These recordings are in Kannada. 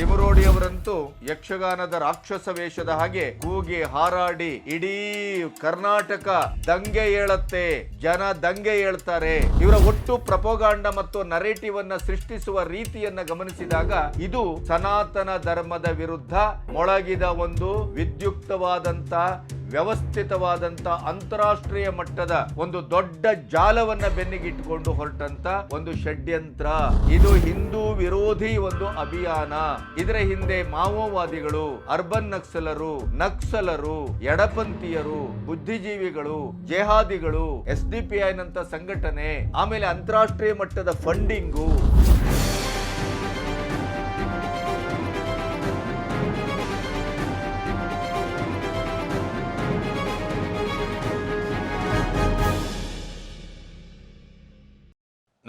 ತಿಮರೋಡಿಯವರಂತೂ ಯಕ್ಷಗಾನದ ರಾಕ್ಷಸ ವೇಷದ ಹಾಗೆ ಕೂಗಿ ಹಾರಾಡಿ ಇಡೀ ಕರ್ನಾಟಕ ದಂಗೆ ಏಳತ್ತೆ. ಜನ ದಂಗೆ ಏಳ್ತಾರೆ. ಇವರ ಒಟ್ಟು ಪ್ರಪೋಗಾಂಡ ಮತ್ತು ನರೇಟಿವ್ ಅನ್ನ ಸೃಷ್ಟಿಸುವ ರೀತಿಯನ್ನ ಗಮನಿಸಿದಾಗ ಇದು ಸನಾತನ ಧರ್ಮದ ವಿರುದ್ಧ ಮೊಳಗಿದ ಒಂದು ವಿದ್ಯುಕ್ತವಾದಂತ ವ್ಯವಸ್ಥಿತವಾದಂತ ಅಂತಾರಾಷ್ಟ್ರೀಯ ಮಟ್ಟದ ಒಂದು ದೊಡ್ಡ ಜಾಲವನ್ನ ಬೆನ್ನಿಗಿಟ್ಟುಕೊಂಡು ಹೊರಟಂತ ಒಂದು ಷಡ್ಯಂತ್ರ. ಇದು ಹಿಂದೂ ವಿರೋಧಿ ಒಂದು ಅಭಿಯಾನ. ಇದರ ಹಿಂದೆ ಮಾವೋವಾದಿಗಳು, ಅರ್ಬನ್ ನಕ್ಸಲರು ನಕ್ಸಲರು, ಎಡಪಂಥೀಯರು, ಬುದ್ಧಿಜೀವಿಗಳು, ಜೆಹಾದಿಗಳು, ಎಸ್ ಡಿ ಪಿ ಐ ಸಂಘಟನೆ, ಆಮೇಲೆ ಅಂತಾರಾಷ್ಟ್ರೀಯ ಮಟ್ಟದ ಫಂಡಿಂಗು.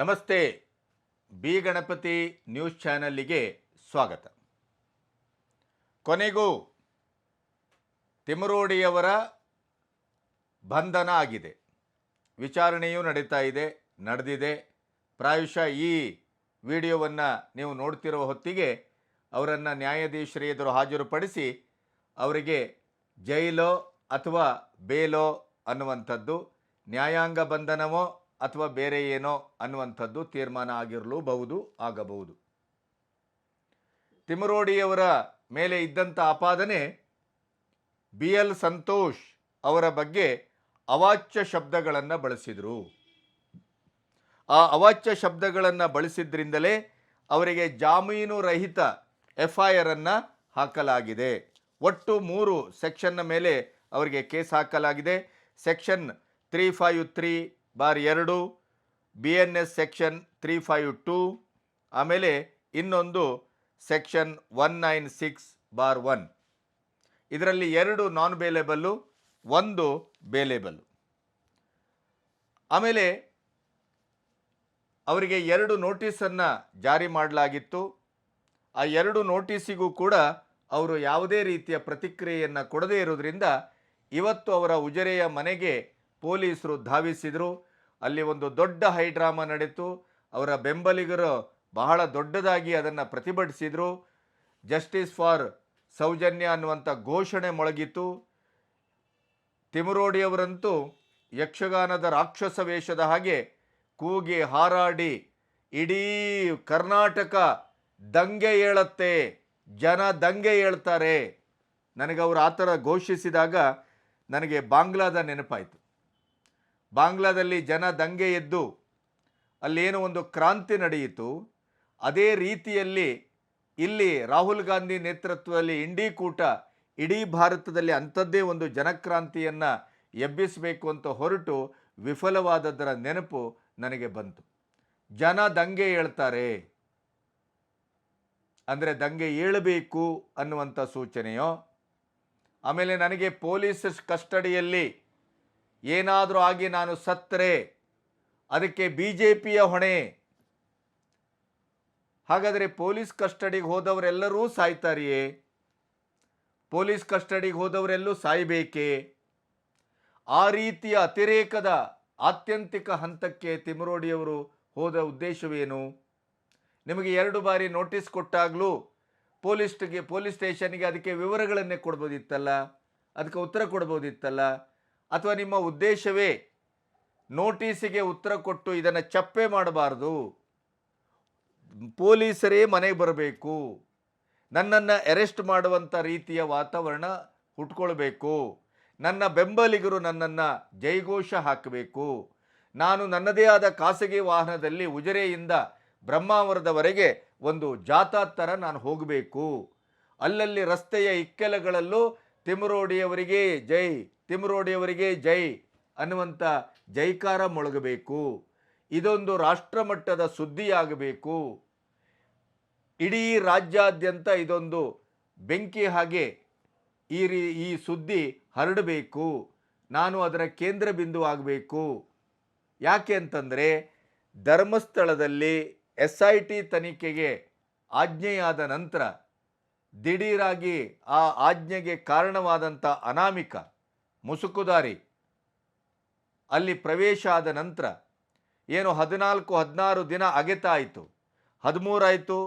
ನಮಸ್ತೆ. ಬಿ ಗಣಪತಿ ನ್ಯೂಸ್ ಚಾನಲ್ಲಿಗೆ ಸ್ವಾಗತ. ಕೊನೆಗೂ ತಿಮರೋಡಿಯವರ ಬಂಧನ ಆಗಿದೆ. ವಿಚಾರಣೆಯೂ ನಡೀತಾ ಇದೆ, ನಡೆದಿದೆ. ಪ್ರಾಯಶಃ ಈ ವಿಡಿಯೋವನ್ನು ನೀವು ನೋಡ್ತಿರೋ ಹೊತ್ತಿಗೆ ಅವರನ್ನು ನ್ಯಾಯಾಧೀಶರ ಎದುರು ಹಾಜರುಪಡಿಸಿ ಅವರಿಗೆ ಜೈಲೋ ಅಥವಾ ಬೇಲೋ ಅನ್ನುವಂಥದ್ದು ನ್ಯಾಯಾಂಗ ಬಂಧನವೋ ಅಥವಾ ಬೇರೆ ಏನೋ ಅನ್ನುವಂಥದ್ದು ತೀರ್ಮಾನ ಆಗಿರಲೂಬಹುದು, ಆಗಬಹುದು. ತಿಮರೋಡಿಯವರ ಮೇಲೆ ಇದ್ದಂಥ ಆಪಾದನೆ ಬಿ ಎಲ್ ಸಂತೋಷ್ ಅವರ ಬಗ್ಗೆ ಅವಾಚ್ಯ ಶಬ್ದಗಳನ್ನು ಬಳಸಿದರು. ಆ ಅವಾಚ್ಯ ಶಬ್ದಗಳನ್ನು ಬಳಸಿದ್ರಿಂದಲೇ ಅವರಿಗೆ ಜಾಮೀನು ರಹಿತ ಎಫ್ ಐ ಆರನ್ನು ಹಾಕಲಾಗಿದೆ. ಒಟ್ಟು ಮೂರು ಸೆಕ್ಷನ್ನ ಮೇಲೆ ಅವರಿಗೆ ಕೇಸ್ ಹಾಕಲಾಗಿದೆ. Section three five three bar ಎರಡು B N S section three five two ಆಮೇಲೆ ಇನ್ನೊಂದು section one nine six bar one ಇದರಲ್ಲಿ ಎರಡು ನಾನ್ ಬೇಲೇಬಲ್ಲು ಒಂದು ಬೇಲೇಬಲ್ಲು ಆಮೇಲೆ ಅವರಿಗೆ ಎರಡು ನೋಟಿಸನ್ನು ಜಾರಿ ಮಾಡಲಾಗಿತ್ತು. ಆ ಎರಡು ನೋಟಿಸಿಗೂ ಕೂಡ ಅವರು ಯಾವುದೇ ರೀತಿಯ ಪ್ರತಿಕ್ರಿಯೆಯನ್ನು ಕೊಡದೇ ಇರೋದ್ರಿಂದ ಇವತ್ತು ಅವರ ಉಜರೆಯ ಮನೆಗೆ ಪೊಲೀಸರು ಧಾವಿಸಿದರು. ಅಲ್ಲಿ ಒಂದು ದೊಡ್ಡ ಹೈಡ್ರಾಮಾ ನಡೀತು ಅವರ ಬೆಂಬಲಿಗರು ಬಹಳ ದೊಡ್ಡದಾಗಿ ಅದನ್ನು ಪ್ರತಿಭಟಿಸಿದರು. ಜಸ್ಟಿಸ್ ಫಾರ್ ಸೌಜನ್ಯ ಅನ್ನುವಂಥ ಘೋಷಣೆ ಮೊಳಗಿತು ತಿಮರೋಡಿಯವರಂತೂ ಯಕ್ಷಗಾನದ ರಾಕ್ಷಸ ವೇಷದ ಹಾಗೆ ಕೂಗಿ ಹಾರಾಡಿ, ಇಡೀ ಕರ್ನಾಟಕ ದಂಗೆ ಏಳತ್ತೆ, ಜನ ದಂಗೆ ಏಳ್ತಾರೆ. ನನಗೆ ಅವರು ಆ ಥರ ಘೋಷಿಸಿದಾಗ ನನಗೆ ಬಾಂಗ್ಲಾದ ನೆನಪಾಯಿತು. ಬಾಂಗ್ಲಾದಲ್ಲಿ ಜನ ದಂಗೆ ಎದ್ದು ಅಲ್ಲೇನೋ ಒಂದು ಕ್ರಾಂತಿ ನಡೆಯಿತು. ಅದೇ ರೀತಿಯಲ್ಲಿ ಇಲ್ಲಿ ರಾಹುಲ್ ಗಾಂಧಿ ನೇತೃತ್ವದಲ್ಲಿ ಇಂಡಿ ಕೂಟ ಇಡೀ ಭಾರತದಲ್ಲಿ ಅಂಥದ್ದೇ ಒಂದು ಜನಕ್ರಾಂತಿಯನ್ನು ಎಬ್ಬಿಸಬೇಕು ಅಂತ ಹೊರಟು ವಿಫಲವಾದದರ ನೆನಪು ನನಗೆ ಬಂತು. ಜನ ದಂಗೆ ಹೇಳ್ತಾರೆ ಅಂದರೆ ದಂಗೆ ಏಳಬೇಕು ಅನ್ನುವಂಥ ಸೂಚನೆಯೋ? ಆಮೇಲೆ ನನಗೆ ಪೊಲೀಸ್ ಕಸ್ಟಡಿಯಲ್ಲಿ ಏನಾದರೂ ಆಗಿ ನಾನು ಸತ್ತರೆ. ಅದಕ್ಕೆ ಬಿ ಜೆ ಪಿಯ ಹೊಣೆ. ಹಾಗಾದರೆ ಪೊಲೀಸ್ ಕಸ್ಟಡಿಗೆ ಹೋದವರೆಲ್ಲರೂ ಸಾಯ್ತಾರಿಯೇ? ಪೊಲೀಸ್ ಕಸ್ಟಡಿಗೆ ಹೋದವರೆಲ್ಲೂ ಸಾಯಬೇಕೇ? ಆ ರೀತಿಯ ಅತಿರೇಕದ ಆತ್ಯಂತಿಕ ಹಂತಕ್ಕೆ ತಿಮರೋಡಿಯವರು ಹೋದ ಉದ್ದೇಶವೇನು? ನಿಮಗೆ ಎರಡು ಬಾರಿ ನೋಟಿಸ್ ಕೊಟ್ಟಾಗಲೂ ಪೊಲೀಸ್ಗೆ ಪೊಲೀಸ್ ಸ್ಟೇಷನ್ಗೆ ಅದಕ್ಕೆ ವಿವರಗಳನ್ನೇ ಕೊಡ್ಬೋದಿತ್ತಲ್ಲ? ಅದಕ್ಕೆ ಉತ್ತರ ಕೊಡ್ಬೋದಿತ್ತಲ್ಲ? ಅಥವಾ ನಿಮ್ಮ ಉದ್ದೇಶವೇ ನೋಟಿಸಿಗೆ ಉತ್ತರ ಕೊಟ್ಟು ಇದನ್ನು ಚಪ್ಪೆ ಮಾಡಬಾರ್ದು. ಪೊಲೀಸರೇ ಮನೆಗೆ ಬರಬೇಕು. ನನ್ನನ್ನು ಅರೆಸ್ಟ್ ಮಾಡುವಂಥ ರೀತಿಯ ವಾತಾವರಣ ಹುಟ್ಕೊಳ್ಬೇಕು. ನನ್ನ ಬೆಂಬಲಿಗರು ನನ್ನನ್ನು ಜೈಘೋಷ ಹಾಕಬೇಕು. ನಾನು ನನ್ನದೇ ಆದ ಖಾಸಗಿ ವಾಹನದಲ್ಲಿ ಉಜರೆಯಿಂದ ಬ್ರಹ್ಮಾವರದವರೆಗೆ ಒಂದು ಜಾಥಾ ಥರ ನಾನು ಹೋಗಬೇಕು. ಅಲ್ಲಲ್ಲಿ ರಸ್ತೆಯ ಇಕ್ಕೆಲಗಳಲ್ಲೂ ತಿಮರೋಡಿಯವರಿಗೆ ಜೈ. ತಿಮರೋಡಿಯವರಿಗೆ ಜೈ ಅನ್ನುವಂಥ ಜೈಕಾರ ಮೊಳಗಬೇಕು. ಇದೊಂದು ರಾಷ್ಟ್ರಮಟ್ಟದ ಸುದ್ದಿಯಾಗಬೇಕು. ಇಡೀ ರಾಜ್ಯಾದ್ಯಂತ ಇದೊಂದು ಬೆಂಕಿ ಹಾಗೆ ಈ ರೀ, ಈ ಸುದ್ದಿ ಹರಡಬೇಕು. ನಾನು ಅದರ ಕೇಂದ್ರ ಬಿಂದು ಆಗಬೇಕು. ಯಾಕೆ ಅಂತಂದರೆ ಧರ್ಮಸ್ಥಳದಲ್ಲಿ ಎಸ್ ಐ ಟಿ ತನಿಖೆಗೆ ಆಜ್ಞೆಯಾದ ನಂತರ ದಿಢೀರಾಗಿ ಆ ಆಜ್ಞೆಗೆ ಕಾರಣವಾದಂಥ ಅನಾಮಿಕ ಮುಸುಕುದಾರಿ ಅಲ್ಲಿ ಪ್ರವೇಶ ಆದ ನಂತರ ಏನು ಹದಿನಾಲ್ಕು, ಹದಿನಾರು ದಿನ ಅಗೆತ ಆಯಿತು ಹದಿಮೂರಾಯಿತು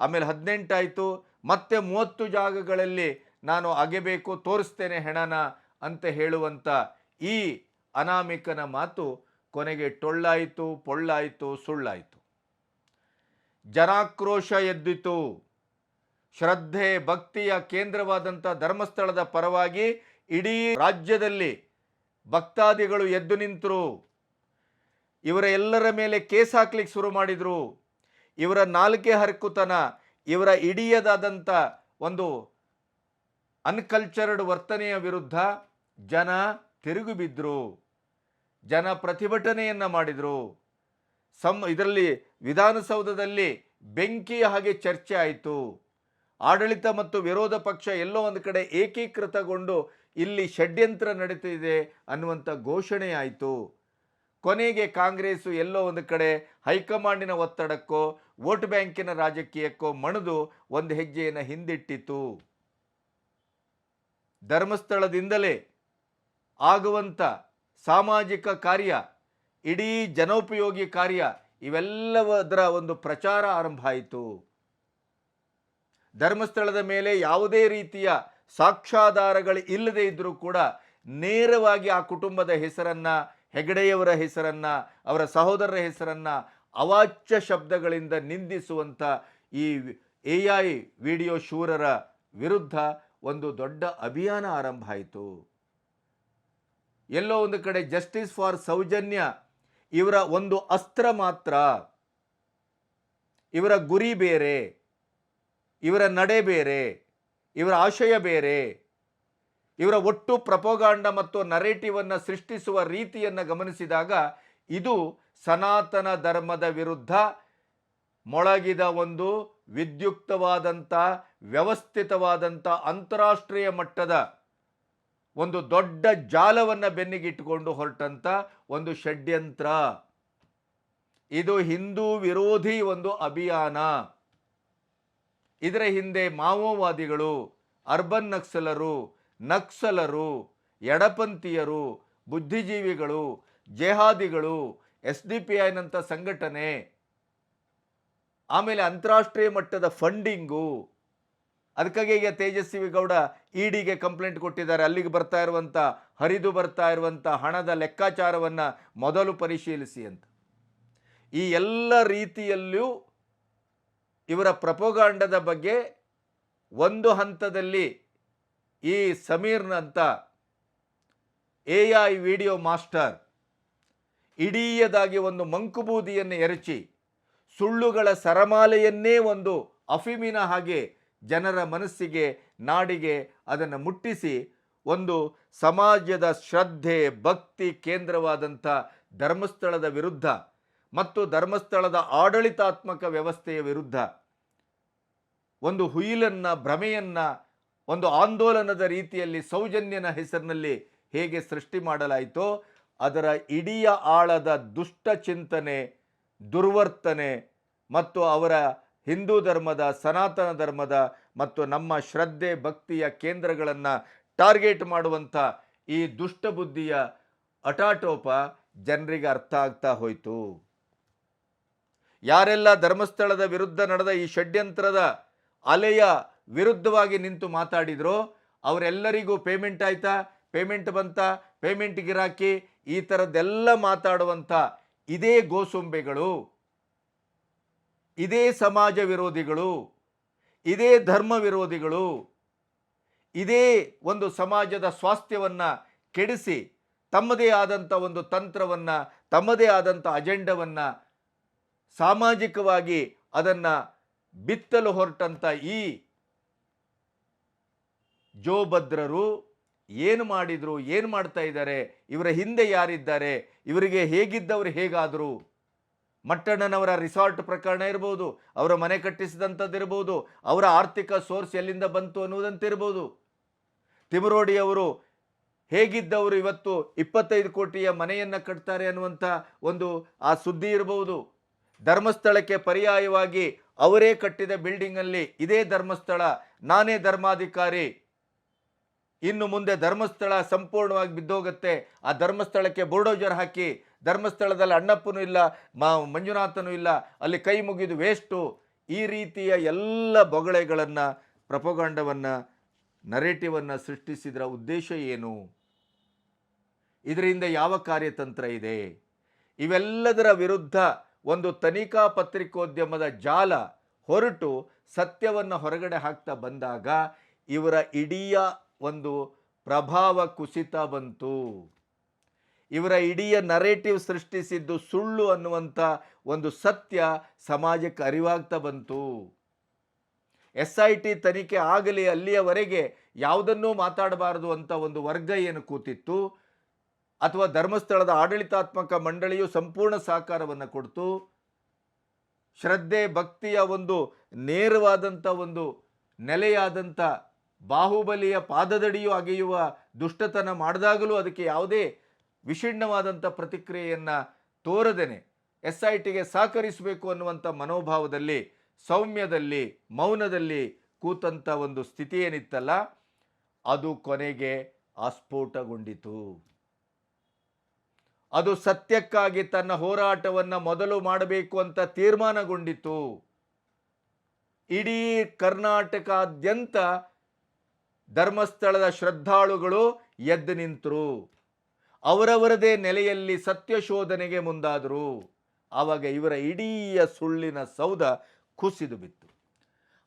ಆಮೇಲೆ ಹದಿನೆಂಟಾಯಿತು ಮತ್ತೆ ಮೂವತ್ತು ಜಾಗಗಳಲ್ಲಿ ನಾನು ಅಗೆಬೇಕು, ತೋರಿಸ್ತೇನೆ ಹೆಣನ ಅಂತ ಹೇಳುವಂಥ ಈ ಅನಾಮಿಕನ ಮಾತು ಕೊನೆಗೆ ಟೊಳ್ಳಾಯಿತು, ಪೊಳ್ಳಾಯಿತು, ಸುಳ್ಳಾಯಿತು. ಜನಾಕ್ರೋಶ ಎದ್ದಿತು. ಶ್ರದ್ಧೆ, ಭಕ್ತಿಯ ಕೇಂದ್ರವಾದಂಥ ಧರ್ಮಸ್ಥಳದ ಪರವಾಗಿ ಇಡೀ ರಾಜ್ಯದಲ್ಲಿ ಭಕ್ತಾದಿಗಳು ಎದ್ದು ನಿಂತರು. ಇವರ ಎಲ್ಲರ ಮೇಲೆ ಕೇಸ್ ಹಾಕ್ಲಿಕ್ಕೆ ಶುರು ಮಾಡಿದರು. ಇವರ ನಾಲ್ಕೆ ಹರಕುತನ, ಇವರ ಇಡಿಯದಾದಂಥ ಒಂದು ಅನ್ಕಲ್ಚರ್ಡ್ ವರ್ತನೆಯ ವಿರುದ್ಧ ಜನ ತಿರುಗಿ ಬಿದ್ದರು ಜನ ಪ್ರತಿಭಟನೆಯನ್ನು ಮಾಡಿದರು. ಸಂ, ಇದರಲ್ಲಿ ವಿಧಾನಸೌಧದಲ್ಲಿ ಬೆಂಕಿಯ ಹಾಗೆ ಚರ್ಚೆ ಆಯಿತು. ಆಡಳಿತ ಮತ್ತು ವಿರೋಧ ಪಕ್ಷ ಎಲ್ಲೋ ಒಂದು ಕಡೆ ಏಕೀಕೃತಗೊಂಡು ಇಲ್ಲಿ ಷಡ್ಯಂತ್ರ ನಡೀತಿದೆ ಅನ್ನುವಂಥ ಘೋಷಣೆ ಆಯಿತು. ಕೊನೆಗೆ ಕಾಂಗ್ರೆಸ್ಸು ಎಲ್ಲೋ ಒಂದು ಕಡೆ ಹೈಕಮಾಂಡಿನ ಒತ್ತಡಕ್ಕೋ, ವೋಟ್ ಬ್ಯಾಂಕಿನ ರಾಜಕೀಯಕ್ಕೋ ಮಣಿದು ಒಂದು ಹೆಜ್ಜೆಯನ್ನು ಹಿಂದಿಟ್ಟಿತು ಧರ್ಮಸ್ಥಳದಿಂದಲೇ ಆಗುವಂಥ ಸಾಮಾಜಿಕ ಕಾರ್ಯ, ಇಡೀ ಜನೋಪಯೋಗಿ ಕಾರ್ಯ, ಇವೆಲ್ಲವದರ ಒಂದು ಪ್ರಚಾರ ಆರಂಭ ಆಯಿತು. ಧರ್ಮಸ್ಥಳದ ಮೇಲೆ ಯಾವುದೇ ರೀತಿಯ ಸಾಕ್ಷ್ಯಾಧಾರಗಳು ಇಲ್ಲದೆ ಇದ್ದರೂ ಕೂಡ ನೇರವಾಗಿ ಆ ಕುಟುಂಬದ ಹೆಸರನ್ನ, ಹೆಗಡೆಯವರ ಹೆಸರನ್ನ, ಅವರ ಸಹೋದರರ ಹೆಸರನ್ನ ಅವಾಚ್ಯ ಶಬ್ದಗಳಿಂದ ನಿಂದಿಸುವಂಥ ಈ ಎ ಐ ವಿಡಿಯೋ ಶೂರರ ವಿರುದ್ಧ ಒಂದು ದೊಡ್ಡ ಅಭಿಯಾನ ಆರಂಭ ಆಯಿತು. ಎಲ್ಲೋ ಒಂದು ಕಡೆ ಜಸ್ಟಿಸ್ ಫಾರ್ ಸೌಜನ್ಯ ಇವರ ಒಂದು ಅಸ್ತ್ರ ಮಾತ್ರ, ಇವರ ಗುರಿ ಬೇರೆ, ಇವರ ನಡೆ ಬೇರೆ ಇವರ ಆಶಯ ಬೇರೆ. ಇವರ ಒಟ್ಟು ಪ್ರಪೋಗಾಂಡ ಮತ್ತು ನರೇಟಿವನ್ನು ಸೃಷ್ಟಿಸುವ ರೀತಿಯನ್ನು ಗಮನಿಸಿದಾಗ ಇದು ಸನಾತನ ಧರ್ಮದ ವಿರುದ್ಧ ಮೊಳಗಿದ ಒಂದು ವಿದ್ಯುಕ್ತವಾದಂಥ, ವ್ಯವಸ್ಥಿತವಾದಂಥ ಅಂತಾರಾಷ್ಟ್ರೀಯ ಮಟ್ಟದ ಒಂದು ದೊಡ್ಡ ಜಾಲವನ್ನು ಬೆನ್ನಿಗಿಟ್ಟುಕೊಂಡು ಹೊರಟಂಥ ಒಂದು ಷಡ್ಯಂತ್ರ. ಇದು ಹಿಂದೂ ವಿರೋಧಿ ಒಂದು ಅಭಿಯಾನ. ಇದರ ಹಿಂದೆ ಮಾವೋವಾದಿಗಳು, ಅರ್ಬನ್ ನಕ್ಸಲರು ನಕ್ಸಲರು, ಎಡಪಂಥೀಯರು, ಬುದ್ಧಿಜೀವಿಗಳು, ಜೆಹಾದಿಗಳು, ಎಸ್ ಡಿ ಪಿ ಐನಂಥ ಸಂಘಟನೆ, ಆಮೇಲೆ ಅಂತಾರಾಷ್ಟ್ರೀಯ ಮಟ್ಟದ ಫಂಡಿಂಗು, ಅದಕ್ಕಾಗಿ ಈಗ ತೇಜಸ್ವಿ ಗೌಡ ಇಡಿಗೆ ಕಂಪ್ಲೇಂಟ್ ಕೊಟ್ಟಿದ್ದಾರೆ. ಅಲ್ಲಿಗೆ ಬರ್ತಾ ಇರುವಂಥ, ಹರಿದು ಬರ್ತಾ ಇರುವಂಥ ಹಣದ ಲೆಕ್ಕಾಚಾರವನ್ನು ಮೊದಲು ಪರಿಶೀಲಿಸಿ ಅಂತ. ಈ ಎಲ್ಲ ರೀತಿಯಲ್ಲೂ ಇವರ ಪ್ರಪೋಗಾಂಡದ ಬಗ್ಗೆ ಒಂದು ಹಂತದಲ್ಲಿ ಈ ಸಮೀರ್ನಂತ ಎ ಐ ವಿಡಿಯೋ ಮಾಸ್ಟರ್ ಇಡೀಯದಾಗಿ ಒಂದು ಮಂಕುಬೂದಿಯನ್ನು ಎರಚಿ ಸುಳ್ಳುಗಳ ಸರಮಾಲೆಯನ್ನೇ ಒಂದು ಅಫಿಮಿನ ಹಾಗೆ ಜನರ ಮನಸ್ಸಿಗೆ, ನಾಡಿಗೆ ಅದನ್ನು ಮುಟ್ಟಿಸಿ ಒಂದು ಸಮಾಜದ ಶ್ರದ್ಧೆ, ಭಕ್ತಿ ಕೇಂದ್ರವಾದಂಥ ಧರ್ಮಸ್ಥಳದ ವಿರುದ್ಧ ಮತ್ತು ಧರ್ಮಸ್ಥಳದ ಆಡಳಿತಾತ್ಮಕ ವ್ಯವಸ್ಥೆಯ ವಿರುದ್ಧ ಒಂದು ಹುಯಿಲನ್ನು, ಭ್ರಮೆಯನ್ನ, ಒಂದು ಆಂದೋಲನದ ರೀತಿಯಲ್ಲಿ ಸೌಜನ್ಯನ ಹೆಸರಿನಲ್ಲಿ ಹೇಗೆ ಸೃಷ್ಟಿ ಮಾಡಲಾಯಿತೋ, ಅದರ ಇಡೀ ಆಳದ ದುಷ್ಟ ಚಿಂತನೆ, ದುರ್ವರ್ತನೆ ಮತ್ತು ಅವರ ಹಿಂದೂ ಧರ್ಮದ, ಸನಾತನ ಧರ್ಮದ ಮತ್ತು ನಮ್ಮ ಶ್ರದ್ಧೆ, ಭಕ್ತಿಯ ಕೇಂದ್ರಗಳನ್ನು ಟಾರ್ಗೆಟ್ ಮಾಡುವಂಥ ಈ ದುಷ್ಟ ಬುದ್ಧಿಯ ಅಟಾಟೋಪ ಜನರಿಗೆ ಅರ್ಥ ಆಗ್ತಾ ಹೋಯಿತು. ಯಾರೆಲ್ಲ ಧರ್ಮಸ್ಥಳದ ವಿರುದ್ಧ ನಡೆದ ಈ ಷಡ್ಯಂತ್ರದ ಅಲೆಯ ವಿರುದ್ಧವಾಗಿ ನಿಂತು ಮಾತಾಡಿದ್ರೋ. ಅವರೆಲ್ಲರಿಗೂ ಪೇಮೆಂಟ್ ಆಯ್ತಾ? ಪೇಮೆಂಟ್ ಬಂತ? ಪೇಮೆಂಟ್ ಗಿರಾಕಿ? ಈ ಥರದ್ದೆಲ್ಲ ಮಾತಾಡುವಂಥ ಇದೇ ಗೋಸೊಂಬೆಗಳು. ಇದೇ ಸಮಾಜ ವಿರೋಧಿಗಳು. ಇದೇ ಧರ್ಮ ವಿರೋಧಿಗಳು. ಇದೇ ಒಂದು ಸಮಾಜದ ಸ್ವಾಸ್ಥ್ಯವನ್ನು ಕೆಡಿಸಿ ತಮ್ಮದೇ ಆದಂಥ ಒಂದು ತಂತ್ರವನ್ನು, ತಮ್ಮದೇ ಆದಂಥ ಅಜೆಂಡವನ್ನು ಸಾಮಾಜಿಕವಾಗಿ ಅದನ್ನು ಬಿತ್ತಲು ಹೊರಟಂಥ ಈ ಜೋಭದ್ರರು ಏನು ಮಾಡಿದ್ರು, ಏನು ಮಾಡ್ತಾ ಇದ್ದಾರೆ, ಇವರ ಹಿಂದೆ ಯಾರಿದ್ದಾರೆ, ಇವರಿಗೆ ಹೇಗಿದ್ದವರು ಹೇಗಾದರು? ಮಟ್ಟಣ್ಣನವರ ರಿಸಾರ್ಟ್ ಪ್ರಕರಣ ಇರ್ಬೋದು, ಅವರ ಮನೆ ಕಟ್ಟಿಸಿದಂಥದ್ದು ಇರ್ಬೋದು ಅವರ ಆರ್ಥಿಕ ಸೋರ್ಸ್ ಎಲ್ಲಿಂದ ಬಂತು ಅನ್ನುವುದಂತಿರ್ಬೋದು. ತಿಮರೋಡಿಯವರು ಹೇಗಿದ್ದವರು ಇವತ್ತು ಇಪ್ಪತ್ತೈದು ಕೋಟಿಯ ಮನೆಯನ್ನು ಕಟ್ತಾರೆ ಅನ್ನುವಂಥ ಒಂದು ಆ ಸುದ್ದಿ ಇರಬಹುದು ಧರ್ಮಸ್ಥಳಕ್ಕೆ ಪರ್ಯಾಯವಾಗಿ ಅವರೇ ಕಟ್ಟಿದ ಬಿಲ್ಡಿಂಗಲ್ಲಿ ಇದೇ ಧರ್ಮಸ್ಥಳ, ನಾನೇ ಧರ್ಮಾಧಿಕಾರಿ. ಇನ್ನು ಮುಂದೆ ಧರ್ಮಸ್ಥಳ ಸಂಪೂರ್ಣವಾಗಿ ಬಿದ್ದೋಗುತ್ತೆ. ಆ ಧರ್ಮಸ್ಥಳಕ್ಕೆ ಬೋರ್ಡೋಜರ್ ಹಾಕಿ, ಧರ್ಮಸ್ಥಳದಲ್ಲಿ ಅಣ್ಣಪ್ಪನೂ ಇಲ್ಲ, ಮಾ ಮಂಜುನಾಥನೂ ಇಲ್ಲ, ಅಲ್ಲಿ ಕೈ ಮುಗಿದು ವೇಸ್ಟು. ಈ ರೀತಿಯ ಎಲ್ಲ ಬೊಗಳೆಗಳನ್ನು, ಪ್ರಪಗಾಂಡವನ್ನು, ನರೇಟಿವನ್ನು ಸೃಷ್ಟಿಸಿದರ ಉದ್ದೇಶ ಏನು? ಇದರಿಂದ ಯಾವ ಕಾರ್ಯತಂತ್ರ ಇದೆ? ಇವೆಲ್ಲದರ ವಿರುದ್ಧ ಒಂದು ತನಿಖಾ ಪತ್ರಿಕೋದ್ಯಮದ ಜಾಲ ಹೊರಟು ಸತ್ಯವನ್ನು ಹೊರಗಡೆ ಹಾಕ್ತಾ ಬಂದಾಗ ಇವರ ಇಡೀ ಒಂದು ಪ್ರಭಾವ ಕುಸಿತ ಬಂತು. ಇವರ ಇಡೀ ನರೇಟಿವ್ ಸೃಷ್ಟಿಸಿದ್ದು ಸುಳ್ಳು ಅನ್ನುವಂಥ ಒಂದು ಸತ್ಯ ಸಮಾಜಕ್ಕೆ ಅರಿವಾಗ್ತಾ ಬಂತು. ಎಸ್ ಐ ಟಿ ತನಿಖೆ ಆಗಲಿ ಅಲ್ಲಿಯವರೆಗೆ ಯಾವುದನ್ನೂ ಮಾತಾಡಬಾರದು ಅಂತ ಒಂದು ವರ್ಗ ಏನು ಕೂತಿತ್ತು? ಅಥವಾ ಧರ್ಮಸ್ಥಳದ ಆಡಳಿತಾತ್ಮಕ ಮಂಡಳಿಯು ಸಂಪೂರ್ಣ ಸಹಕಾರವನ್ನು ಕೊಡ್ತು. ಶ್ರದ್ಧೆ, ಭಕ್ತಿಯ ಒಂದು ನೇರವಾದಂಥ ಒಂದು ನೆಲೆಯಾದಂಥ ಬಾಹುಬಲಿಯ ಪಾದದಡಿಯು ಅಗೆಯುವ ದುಷ್ಟತನ ಮಾಡಿದಾಗಲೂ ಅದಕ್ಕೆ ಯಾವುದೇ ವಿಷಿಣ್ಣವಾದಂಥ ಪ್ರತಿಕ್ರಿಯೆಯನ್ನು ತೋರದೇನೆ. ಎಸ್ ಐ ಟಿಗೆ ಸಹಕರಿಸಬೇಕು ಅನ್ನುವಂಥ ಮನೋಭಾವದಲ್ಲಿ, ಸೌಮ್ಯದಲ್ಲಿ, ಮೌನದಲ್ಲಿ ಕೂತಂಥ ಒಂದು ಸ್ಥಿತಿ ಏನಿತ್ತಲ್ಲ ಅದು ಕೊನೆಗೆ ಆಸ್ಫೋಟಗೊಂಡಿತು. ಅದು ಸತ್ಯಕ್ಕಾಗಿ ತನ್ನ ಹೋರಾಟವನ್ನು ಮೊದಲು ಮಾಡಬೇಕು ಅಂತ ತೀರ್ಮಾನಗೊಂಡಿತು. ಇಡೀ ಕರ್ನಾಟಕಾದ್ಯಂತ ಧರ್ಮಸ್ಥಳದ ಶ್ರದ್ಧಾಳುಗಳು ಎದ್ದು ನಿಂತರು. ಅವರವರದೇ ನೆಲೆಯಲ್ಲಿ ಸತ್ಯ ಶೋಧನೆಗೆ ಮುಂದಾದರು. ಆವಾಗ ಇವರ ಇಡೀ ಸುಳ್ಳಿನ ಸೌಧ ಕುಸಿದು ಬಿತ್ತು.